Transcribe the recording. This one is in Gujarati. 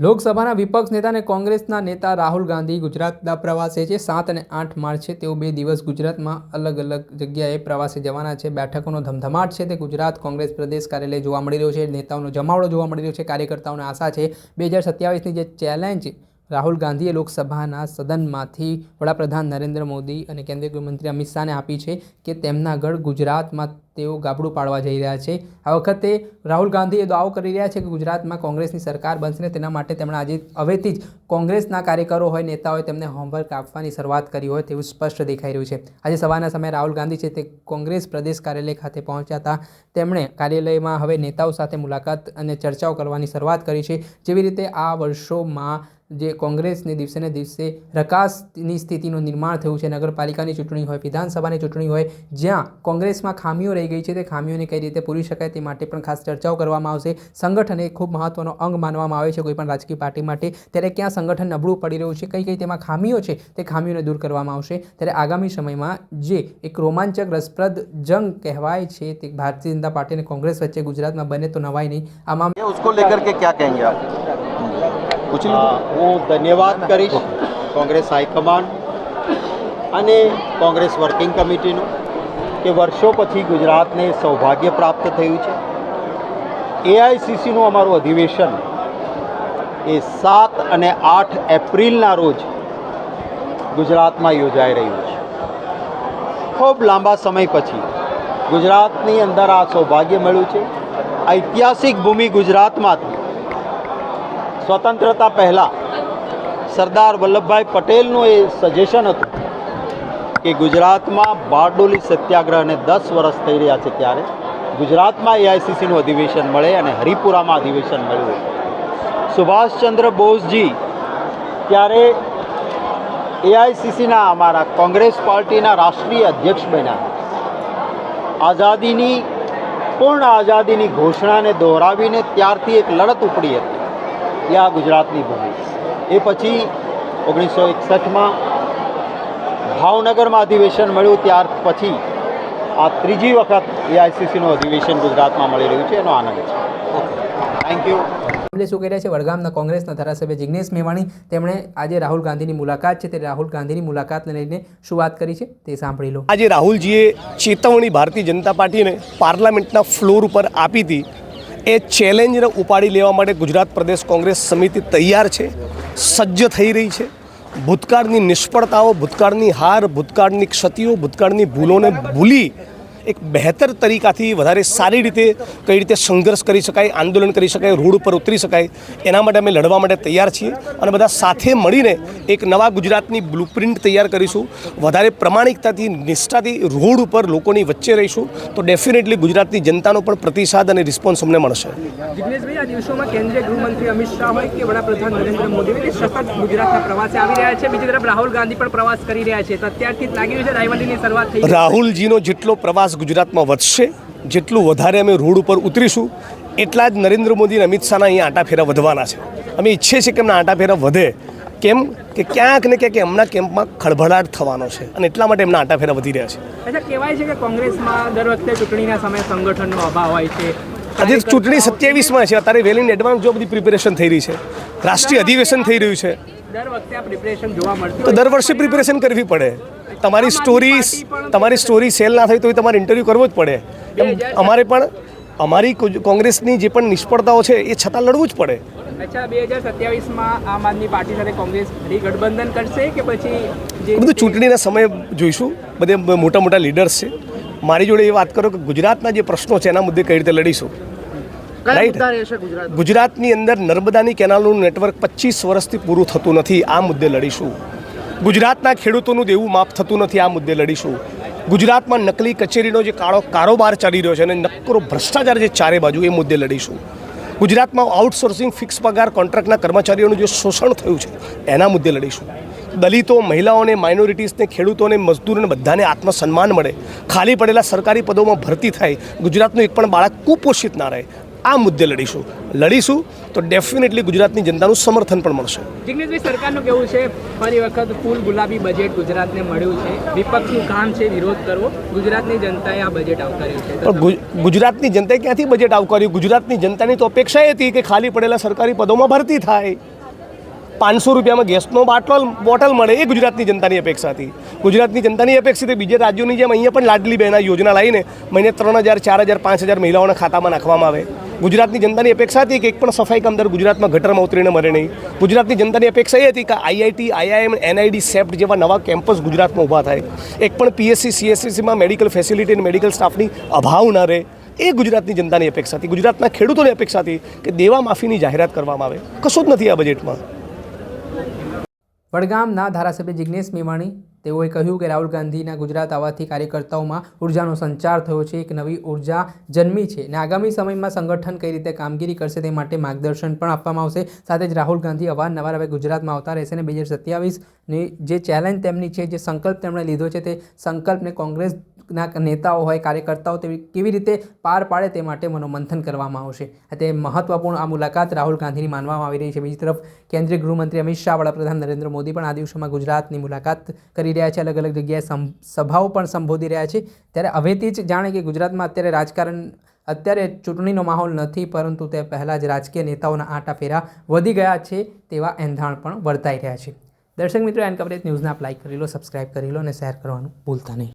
લોકસભાના વિપક્ષ નેતા અને કોંગ્રેસના નેતા રાહુલ ગાંધી ગુજરાતના પ્રવાસે છે. સાત અને આઠ માર્ચે તેઓ બે દિવસ ગુજરાતમાં અલગ અલગ જગ્યાએ પ્રવાસે જવાના છે. બેઠકોનો ધમધમાટ છે. તે ગુજરાત કોંગ્રેસ પ્રદેશ કાર્યાલય જોવા મળી રહ્યો છે. નેતાઓનો જમાવડો જોવા મળી રહ્યો છે. કાર્યકર્તાઓને આશા છે. બે હજાર સત્યાવીસની જે ચેલેન્જ રાહુલ ગાંધીએ લોકસભાના સદનમાંથી વડાપ્રધાન નરેન્દ્ર મોદી અને કેન્દ્રીય ગૃહમંત્રી અમિત શાહને આપી છે કે તેમના ગઢ ગુજરાતમાં તેઓ ગાબડું પાડવા જઈ રહ્યા છે. આ વખતે રાહુલ ગાંધી એ દાવો કરી રહ્યા છે કે ગુજરાતમાં કોંગ્રેસની સરકાર બનશે તેના માટે તેમણે આજે હવેથી જ કોંગ્રેસના કાર્યકરો હોય નેતા હોય તેમને હોમવર્ક આપવાની શરૂઆત કરી હોય તેવું સ્પષ્ટ દેખાઈ રહ્યું છે. આજે સવારના સમયે રાહુલ ગાંધી છે તે કોંગ્રેસ પ્રદેશ કાર્યાલય ખાતે પહોંચ્યા હતા. તેમણે કાર્યાલયમાં હવે નેતાઓ સાથે મુલાકાત અને ચર્ચાઓ કરવાની શરૂઆત કરી છે. જેવી રીતે આ વર્ષોમાં જે કોંગ્રેસને દિવસેને દિવસે રકાસની સ્થિતિનું નિર્માણ થયું છે, નગરપાલિકાની ચૂંટણી હોય, વિધાનસભાની ચૂંટણી હોય, જ્યાં કોંગ્રેસમાં ખામીઓ રહી ગઈ છે, તે ખામીઓને કઈ રીતે પૂરી શકાય તે માટે પણ ખાસ ચર્ચાઓ કરવામાં આવશે. સંગઠન એ ખૂબ મહત્ત્વનો અંગ માનવામાં આવે છે, કોઈપણ રાજકીય પાર્ટી માટે. ત્યારે ક્યાં સંગઠન નબળું પડી રહ્યું છે, કઈ કઈ તેમાં ખામીઓ છે, તે ખામીઓને દૂર કરવામાં આવશે. ત્યારે આગામી સમયમાં જે એક રોમાંચક, રસપ્રદ જંગ કહેવાય છે, તે ભારતીય જનતા પાર્ટી અને કોંગ્રેસ વચ્ચે ગુજરાતમાં બને તો નવાય નહીં. આમાં ઉસકો લેકર કે ક્યાં કહેંગે આપ? પહોંચી હું ધન્યવાદ કરીશ કોંગ્રેસ હાઈકમાન્ડ અને કોંગ્રેસ વર્કિંગ કમિટીનું કે વર્ષો પછી ગુજરાતને સૌભાગ્ય પ્રાપ્ત થયું છે. એઆઈસીસીનું અમારું અધિવેશન એ સાત અને આઠ એપ્રિલના રોજ ગુજરાતમાં યોજાઈ રહ્યું છે. ખૂબ લાંબા સમય પછી ગુજરાતની અંદર આ સૌભાગ્ય મળ્યું છે. ઐતિહાસિક ભૂમિ ગુજરાતમાંથી સ્વતંત્રતા પહેલાં સરદાર વલ્લભભાઈ પટેલનું એ સજેશન હતું કે ગુજરાતમાં બારડોલી સત્યાગ્રહને દસ વર્ષ થઈ રહ્યા છે ત્યારે ગુજરાતમાં એઆઈસીસીનું અધિવેશન મળે અને હરિપુરામાં અધિવેશન મળ્યું સુભાષચંદ્ર બોઝજી ત્યારે એઆઈસીસીના અમારા કોંગ્રેસ પાર્ટીના રાષ્ટ્રીય અધ્યક્ષ બન્યા. આઝાદીની, પૂર્ણ આઝાદીની ઘોષણાને દોહરાવીને ત્યારથી એક લડત ઉપડી હતી. એ આ ગુજરાતની ભૂમિ. એ પછી ઓગણીસો એકસઠમાં ભાવનગરમાં અધિવેશન મળ્યું ત્યાર પછી આ ત્રીજી વખત એઆઈસીસીનું અધિવેશન ગુજરાતમાં મળી રહ્યું છે એનો આનંદ છે. થેન્ક યુ મામલે શું કહી રહ્યા છે? વડગામના કોંગ્રેસના ધારાસભ્ય જિગ્નેશ મેવાણી તેમણે આજે રાહુલ ગાંધીની મુલાકાત છે તે રાહુલ ગાંધીની મુલાકાતને લઈને શું વાત કરી છે તે સાંભળી લો. આજે રાહુલજીએ ચેતવણી ભારતીય જનતા પાર્ટીને પાર્લામેન્ટના ફ્લોર ઉપર આપી હતી. એ ચેલેન્જને ઉપાડી લેવા માટે ગુજરાત પ્રદેશ કોંગ્રેસ સમિતિ તૈયાર છે, સજ્જ થઈ રહી છે. ભૂતકાળની નિષ્ફળતાઓ, ભૂતકાળની હાર, ભૂતકાળની ક્ષતિઓ, ભૂતકાળની ભૂલોને ભૂલી એક બહેતર તરીકાથી વધારે સારી રીતે કઈ રીતે સંઘર્ષ કરી શકાય આંદોલન કરી શકાય રોડ ઉપર ઉતરી શકાય એના માટે અમે લડવા માટે તૈયાર છીએ અને બધા સાથે મળીને એક નવા ગુજરાતની બ્લુપ્રિન્ટ તૈયાર કરીશું. વધારે પ્રમાણિકતાથી નિષ્ઠાથી રોડ ઉપર લોકોની વચ્ચે રહીશું તો ડેફિનેટલી ગુજરાતની જનતાનો પણ પ્રતિસાદ અને રિસ્પોન્સ અમને મળશે. જિગ્નેશભાઈ આ દિવસોમાં કેન્દ્રીય ગૃહમંત્રી અમિત શાહ હોય કે વડાપ્રધાન નરેન્દ્ર મોદી સતત ગુજરાતના પ્રવાસે આવી રહ્યા છે. બીજી તરફ રાહુલ ગાંધી પણ પ્રવાસ કરી રહ્યા છે. તો અત્યારથી જ લાગી રહ્યું છે રાયવલીની શરૂઆત થઈ રાહુલજીનો જેટલો પ્રવાસ ગુજરાતમાં વધશે. જેટલું વધારે અમે રોડ ઉપર ઉતરીશું એટલા જ નરેન્દ્ર મોદી અને અમિત શાહના અહીંયા આંટાફેરા વધવાના છે. અમે ઈચ્છીએ છીએ કે એમના આંટાફેરા વધે. કેમ કે ક્યાંક ને ક્યાંક એમના કેમ્પમાં ખળભળાટ થવાનો છે અને એટલા માટે એમના આંટાફેરા વધી રહ્યા છે. અચ્છા કહેવાય છે કે કોંગ્રેસમાં દર વખતે ચૂંટણીના સમયે સંગઠનનો અભાવ હોય છે. આજે ચૂંટણી સત્યાવીસમાં છે અત્યારે વેલ ઇન એડવાન્સ જો બધી પ્રિપેરેશન થઈ રહી છે. રાષ્ટ્રીય અધિવેશન થઈ રહ્યું છે. તો દર વર્ષે પ્રિપેરેશન કરવી પડે. તમારી સ્ટોરી તમારી સ્ટોરી સેલ ના થાય તો તમારે ઇન્ટરવ્યૂ કરવો જ પડે. એમ અમારે પણ અમારી કોંગ્રેસની જે પણ નિષ્ફળતાઓ છે એ છતાં લડવું જ પડે. અચ્છા બે હજાર સત્યાવીસમાં આમ આદમી પાર્ટી સાથે કોંગ્રેસ ફરી ગઠબંધન કરશે કે પછી બધું ચૂંટણીના સમયે જોઈશું. બધે મોટા મોટા લીડર્સ છે. મારી જોડે એ વાત કરો કે ગુજરાતના જે પ્રશ્નો છે એના મુદ્દે કઈ રીતે લડીશું? રાઈટ ગુજરાતની અંદર નર્મદાની કેનાલનું નેટવર્ક પચીસ વર્ષથી પૂરું થતું નથી આ મુદ્દે લડીશું. ગુજરાતના ખેડૂતોનું દેવું માફ થતું નથી આ મુદ્દે લડીશું. ગુજરાતમાં નકલી કચેરીનો જે કાળો કારોબાર ચાલી રહ્યો છે અને નકરો ભ્રષ્ટાચાર જે ચારે બાજુ એ મુદ્દે લડીશું. ગુજરાતમાં આઉટસોર્સિંગ ફિક્સ પગાર કોન્ટ્રાક્ટના કર્મચારીઓનું જે શોષણ થયું છે એના મુદ્દે લડીશું. દલિતો મહિલાઓને માઇનોરિટીઝને ખેડૂતોને મજદૂરોને બધાને આત્મસન્માન મળે. ખાલી પડેલા સરકારી પદોમાં ભરતી થાય ગુજરાતનું એક પણ બાળક કુપોષિત ના રહે. આ મુદ્દે લડીશું. લડીશું તો ડેફિનેટલી ગુજરાતની જનતાનું સમર્થન પણ મળશે. જિગ્નેશભાઈ સરકારનું કેવું છે? ફરી વખત ફૂલ ગુલાબી બજેટ ગુજરાતને મળ્યું છે. વિપક્ષનું કામ છે વિરોધ કરવો. ગુજરાતની જનતાએ આ બજેટ આવકાર્યું છે. પણ ગુજરાતની જનતાએ ક્યાંથી બજેટ આવકાર્યું? ગુજરાતની જનતાની તો અપેક્ષા એ હતી કે ખાલી પડેલા સરકારી પદોમાં ભરતી થાય. પાંચસો રૂપિયામાં ગેસનો બાટલ બોટલ મળે એ ગુજરાતની જનતાની અપેક્ષા હતી. ગુજરાતની જનતાની અપેક્ષા હતી બીજા રાજ્યોની જેમ અહીંયા પણ લાડલી બહેના યોજના લાવીને મહિને ત્રણ હજાર ચાર હજાર પાંચ હજાર મહિલાઓના ખાતામાં નાખવામાં આવે. ગુજરાતની જનતાની અપેક્ષા હતી કે એક પણ સફાઈ કામદાર ગુજરાતમાં ગટરમાં ઉતરીને મરે નહીં. ગુજરાતની જનતાની અપેક્ષા એ હતી કે આઈઆઈટી, આઈઆઈએમ, એનઆઈડી સેફ્ટ જેવા નવા કેમ્પસ ગુજરાતમાં ઊભા થાય. એક પણ પીએસસી, સીએસસીસીમાં મેડિકલ ફેસિલિટી અને મેડિકલ સ્ટાફની અભાવ ન રહે એ ગુજરાતની જનતાની અપેક્ષા હતી. ગુજરાતના ખેડૂતોની અપેક્ષા હતી કે દેવા માફીની જાહેરાત કરવામાં આવે. કશું જ નથી આ બજેટમાં. વડગામના ધારાસભ્ય જિજ્ઞેશ મેવાણી તેઓએ કહ્યું કે રાહુલ ગાંધીના ગુજરાત આવવાથી કાર્યકર્તાઓમાં ઉર્જાનો સંચાર થયો છે, એક નવી ઊર્જા જન્મી છે અને આગામી સમયમાં સંગઠન કઈ રીતે કામગીરી કરશે તે માટે માર્ગદર્શન પણ આપવામાં આવશે. સાથે જ રાહુલ ગાંધી અવારનવાર હવે ગુજરાતમાં આવતા રહેશે અને બે હજાર સત્યાવીસની જે ચેલેન્જ તેમની છે, જે સંકલ્પ તેમણે લીધો છે તે સંકલ્પને કોંગ્રેસના નેતાઓ હોય, કાર્યકર્તાઓ તે કેવી રીતે પાર પાડે તે માટે મનોમંથન કરવામાં આવશે. તે મહત્વપૂર્ણ આ મુલાકાત રાહુલ ગાંધીની માનવામાં આવી રહી છે. બીજી તરફ, કેન્દ્રીય ગૃહમંત્રી અમિત શાહ, વડાપ્રધાન નરેન્દ્ર મોદી પણ આ દિવસોમાં ગુજરાતની મુલાકાત કરી રહ્યા છે. અલગ અલગ જગ્યાએ સભાઓ પણ સંબોધી રહ્યા છે. ત્યારે હવેથી જ જાણે કે ગુજરાતમાં અત્યારે રાજકારણ, અત્યારે ચૂંટણીનો માહોલ નથી, પરંતુ તે પહેલાં જ રાજકીય નેતાઓના આટા ફેરા વધી ગયા છે તેવા એંધાણ પણ વર્તાઈ રહ્યા છે. દર્શક મિત્રો, એન કવરેજ ન્યૂઝને આપ લાઇક કરી લો, સબસ્ક્રાઇબ કરી લો અને શેર કરવાનું ભૂલતા નહીં.